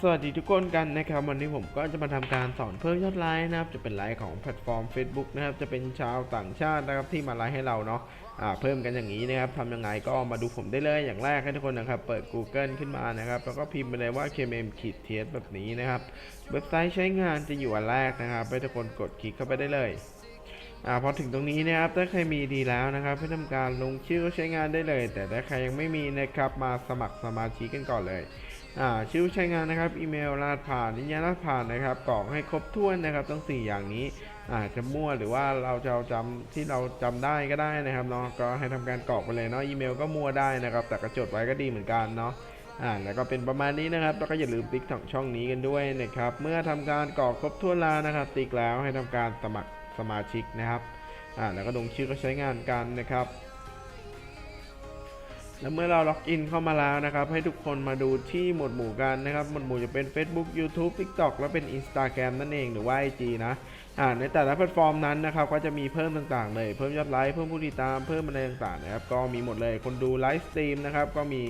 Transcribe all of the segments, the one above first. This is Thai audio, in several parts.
สวัสดีทุกคนกันนะครับ วันนี้ผมก็จะมาทำการสอนเพิ่มยอดไลค์นะครับ จะเป็นไลค์ของแพลตฟอร์ม Facebook นะครับ จะเป็นชาวต่างชาตินะครับที่มาไลค์ให้เราเนาะอ่าเพิ่มกันอย่างนี้นะครับทำยังไงก็มาดูผมได้เลยอย่างแรกให้ทุกคนนะครับ เปิด Google ขึ้นมานะครับ แล้วก็พิมพ์ไปเลยว่า KMM ขีดเทสแบบนี้นะครับ เว็บไซต์ใช้งานจะอยู่อันแรกนะครับให้ทุกคนกดคลิกเข้าไปได้เลยอ่าพอถึงตรงนี้นะครับถ้าใครมีดีแล้วนะครับให้ทำการลงชื่อใช้งานได้เลย แต่ถ้าใครยังไม่มีนะครับมาสมัครสมาชิกกันก่อนเลย ชื่อใช้งานนะครับ อีเมลรหัสผ่านนิยามรหัสผ่านนะครับกรอกให้ครบถ้วนนะครับทั้ง4อย่างนี้อาจจะมั่วหรือว่าเราจะเอาจำที่เราจำได้ก็ได้นะครับเนาะก็ให้ทำการกรอกไปเลยเนาะอีเมลก็มั่วได้นะครับ แต่ก็จดไว้ก็ดีเหมือนกันเนาะอ่าแล้วก็เป็นประมาณนี้นะครับแล้วก็อย่าลืมติ๊กช่องช่องนี้กันด้วยนะครับ เมื่อทำการกรอกครบถ้วนแล้วนะครับ ติ๊กแล้วให้ทำการสมัครสมาชิกนะครับอ่าแล้วก็ลงชื่อก็ใช้งานกันนะครับ และเมื่อเราล็อกอินเข้ามาแล้วนะครับ ให้ทุกคนมาดูที่หมวดหมู่กันนะครับ หมวดหมู่จะเป็น Facebook YouTube TikTok และเป็น Instagram นั่นเองหรือว่า IG นะ ในแต่ละแพลตฟอร์มนั้นนะครับก็จะมีเพิ่มต่างๆ เลย เพิ่มยอดไลค์เพิ่มผู้ติดตามเพิ่มอะไรต่างๆนะครับก็มีหมดเลยคนดูไลฟ์สตรีมนะครับก็มี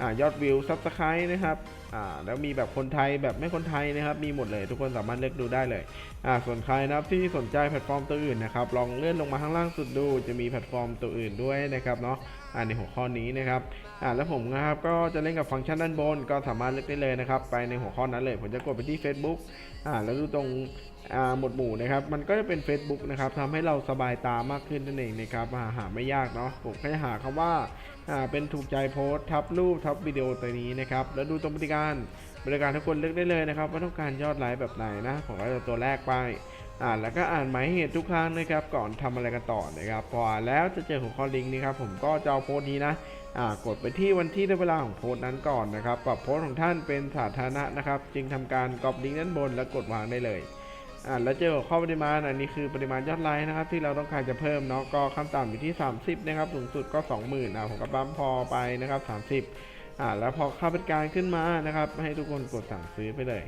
อ่ายอดวิวซับสไครต์นะครับอ่าแล้วมีแบบคนไทยแบบไม่คนไทยนะครับมีหมดเลยทุกคนสามารถเลือกดูได้เลยอ่าส่วนใครนะครับที่สนใจแพลตฟอร์มตัวอื่นนะครับลองเลื่อนลงมาข้างล่างสุดดู จะมีแพลตฟอร์มตัวอื่นด้วยนะครับเนาะอ่าในหัวข้อนี้นะครับอ่าแล้วผมนะครับก็จะเล่นกับฟังก์ชันด้านบน ก็สามารถเลือกได้เลยนะครับไปในหัวข้อนั้นเลย ผมจะกดไปที่ Facebook อ่าแล้วดูตรงอ่าหมวดหมู่นะครับมันก็จะเป็น Facebook นะครับทำให้เราสบายตามากขึ้นนั่นเองนะครับหาหาไม่ยากเนาะผมแค่หาคำว่าอ่าเป็นถูกใจโพสทับรูปทับวิดีโอตัวนี้นะครับ แล้วดูตรงบริการบริการทุกคนเลือกได้เลยนะครับว่าต้องการยอดไลค์แบบไหนนะผมก็จะตัวแรกไปอ่านแล้วก็อ่านหมายเหตุทุกครั้งนะครับ ก่อนทำอะไรกันต่อนะครับพออ่านแล้วจะเจอหัวข้อลิงก์นี้ครับผมก็จะเอาโพสต์นี้นะอ่ากดไปที่วันที่และเวลาของโพสต์นั้นก่อนนะครับปรับโพสต์ของท่านเป็นสาธารณะนะครับ จึงทำการกรอบลิงก์ด้านบนแล้วกดวางได้เลย อ่าแล้วเจอหัวข้อปริมาณ อันนี้คือปริมาณยอดไลค์นะครับ ที่เราต้องการจะเพิ่มเนาะก็ขั้นต่ำอยู่ที่ 30 นะครับ สูงสุดก็ 20,000อ่าผมก็ปั๊มพอไปนะครับ 30อ่าแล้วพอเข้าเป็นการขึ้นมานะครับ ให้ทุกคนกดสั่งซื้อไปเลย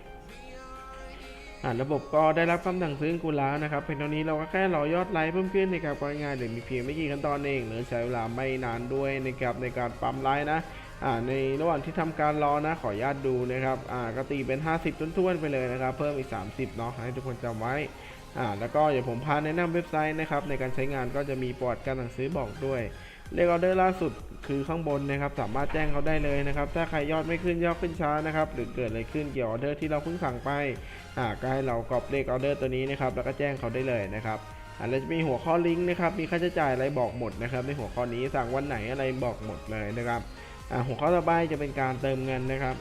อ่าระบบก็ได้รับคำสั่งซื้อของคุณแล้วนะครับเพียงเท่านี้เราก็แค่รอยอดไลค์เพิ่มขึ้นนะครับง่ายๆเลยมีเพียงไม่กี่ขั้นตอนเองหรือใช้เวลาไม่นานด้วยนะครับในการปั๊มไลค์นะ ในระหว่างที่ทำการรอนะขออนุญาตดูนะครับอ่าก็ตีเป็น 50ต้นๆไปเลยนะครับ เพิ่มอีก 30เนาะให้ทุกคนจำไว้อ่าแล้วก็อย่าผมพาแนะนำเว็บไซต์นะครับในการใช้งานก็จะมีปอดการสั่งซื้อบอกด้วยเลขออเดอร์ล่าสุดคือข้างบนนะครับ สามารถแจ้งเขาได้เลยนะครับ ถ้าใครยอดไม่ขึ้นยอดขึ้นช้านะครับ หรือเกิดอะไรขึ้นเกี่ยวออเดอร์ที่เราเพิ่งสั่งไปอ่าก็ให้เรากรอบเลขออเดอร์ตัวนี้นะครับ แล้วก็แจ้งเขาได้เลยนะครับอ่าแล้จะมีหัวข้อลิงก์นะครับ มีค่าใช้จ่ายอะไรบอกหมดนะครับ ในหัวข้อนี้สั่งวันไหนอะไรบอกหมดเลยนะครับ หัวข้อต่อไปจะเป็นการเติมเงินนะครับ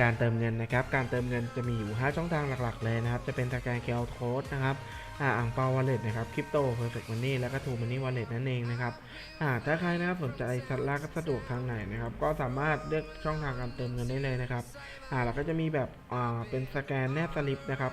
การเติมเงินนะครับ การเติมเงินจะมีอยู่ 5 ช่องทางหลักๆเลยนะครับ จะเป็นสแกนเคอร์โค้ดนะครับอ่าอ่างเปาวอลเล็ตนะครับคริปโตเพอร์เฟกต์มันนี่แล้วก็ทูมันนี่วอลเล็ตนั่นเองนะครับอ่าถ้าใครนะครับสนใจสัดลาก็สะดวกทางไหนนะครับ ก็สามารถเลือกช่องทางการเติมเงินได้เลยนะครับอ่าแล้วก็จะมีแบบอ่าเป็นสแกนแนบสลิปนะครับ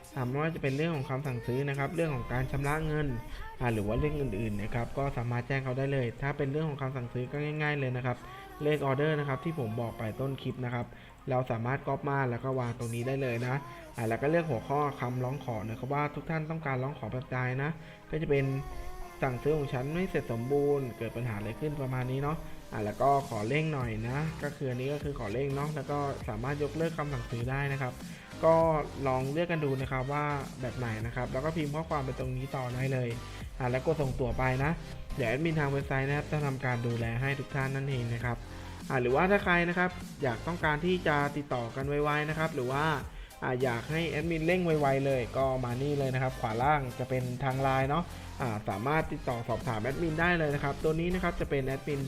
ถามว่าจะเป็นเรื่องของคำสั่งซื้อนะครับ เรื่องของการชำระเงิน หรือว่าเรื่องอื่นๆนะครับ ก็สามารถแจ้งเขาได้เลย ถ้าเป็นเรื่องของคำสั่งซื้อก็ง่าย ๆเลยนะครับ เลขออเดอร์นะครับที่ผมบอกไปต้นคลิปนะครับ เราสามารถก๊อปมาแล้วก็วางตรงนี้ได้เลยนะอ่าแล้วก็เลือกหัวข้อคำร้องขอนะครับว่าทุกท่านต้องการร้องขอแบบใดนะ ก็จะเป็นสั่งซื้อของฉันไม่เสร็จสมบูรณ์ เกิดปัญหาอะไรขึ้นประมาณนี้เนาะอ่าแล้วก็ขอเร่งหน่อยนะ ก็คืออันนี้ก็คือขอเร่งเนาะแล้วก็สามารถยกเลิกคำสั่งซื้อได้นะครับ ก็ลองเลือกกันดูนะครับว่าแบบไหนนะครับ แล้วก็พิมพ์ข้อความไปตรงนี้ต่อได้เลยอ่าแล้วกดส่งตัวไปนะ เดี๋ยวแอดมินทางเว็บไซต์นะครับจะทำการดูแลให้ทุกท่านนั่นเองนะครับอ่าหรือว่าถ้าใครนะครับอยากต้องการที่จะติดต่อกันไวๆนะครับ หรือว่าอ่าอยากให้แอดมินเร่งไวๆเลย ก็มานี่เลยนะครับ ขวาล่างจะเป็นทางไลน์เนาะอ่าสามารถติดต่อสอบถามแอดมินได้เลยนะครับ ตัวนี้นะครับจะเป็นแอดมิน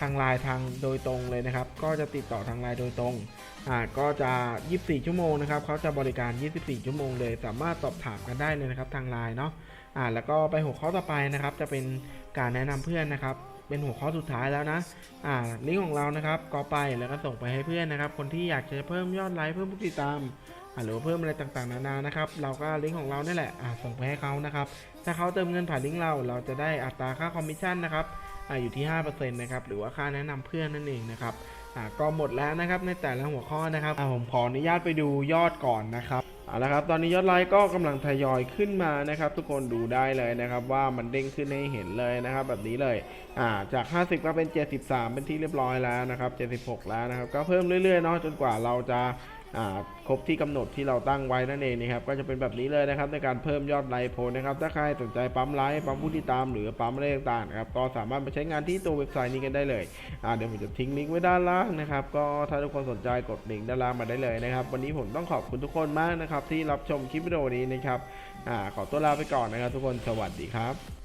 ทางไลน์ทางโดยตรงเลยนะครับ ก็จะติดต่อทางไลน์โดยตรงอ่าก็จะ 24 ชั่วโมงนะครับเขาจะบริการ 24 ชั่วโมงเลย สามารถสอบถามกันได้เลยนะครับทางไลน์เนาะอ่าแล้วก็ไปหัวข้อต่อไปนะครับ จะเป็นการแนะนำเพื่อนนะครับ เป็นหัวข้อสุดท้ายแล้วนะอ่าลิงก์ของเรานะครับก็ไปแล้วก็ส่งไปให้เพื่อนนะครับ คนที่อยากจะเพิ่มยอดไลค์เพิ่มผู้ติดตามหรือเพิ่มอะไรต่างๆนานานะครับ เราก็ลิงก์ของเราเนี่ยแหละส่งไปให้เขานะครับ ถ้าเขาเติมเงินผ่านลิงก์เรา เราจะได้อัตราค่าคอมมิชชั่นนะครับ อยู่ที่ 5%นะครับหรือว่าค่าแนะนำเพื่อนนั่นเองนะครับก็หมดแล้วนะครับในแต่ละหัวข้อนะครับผมขออนุญาตไปดูยอดก่อนนะครับเอาละครับตอนนี้ยอดไลค์ก็กำลังทยอยขึ้นมานะครับ ทุกคนดูได้เลยนะครับ ว่ามันเด้งขึ้นให้เห็นเลยนะครับ แบบนี้เลยอ่าจาก 50 ก็เป็น 73 เป็นที่เรียบร้อยแล้วนะครับ 76 แล้วนะครับ ก็เพิ่มเรื่อยๆเนาะจนกว่าเราจะ ครบที่กำหนดที่เราตั้งไว้นั่นเองนะครับก็จะเป็นแบบนี้เลยนะครับในการเพิ่มยอดไลค์โพสนะครับถ้าใครสนใจปั๊มไลค์ปั๊มผู้ติดตามหรือปั๊มอะไรต่างๆนะครับก็สามารถไปใช้งานที่ตัวเว็บไซต์นี้กันได้เลยเดี๋ยวผมจะทิ้งลิงก์ไว้ด้านล่างนะครับก็ถ้าทุกคนสนใจกดลิงก์ด้านล่างมาได้เลยนะครับวันนี้ผมต้องขอบคุณทุกคนมากนะครับที่รับชมคลิปวิดีโอนี้นะครับอขอตัวลาไปก่อนนะครับ ทุกคนสวัสดีครับ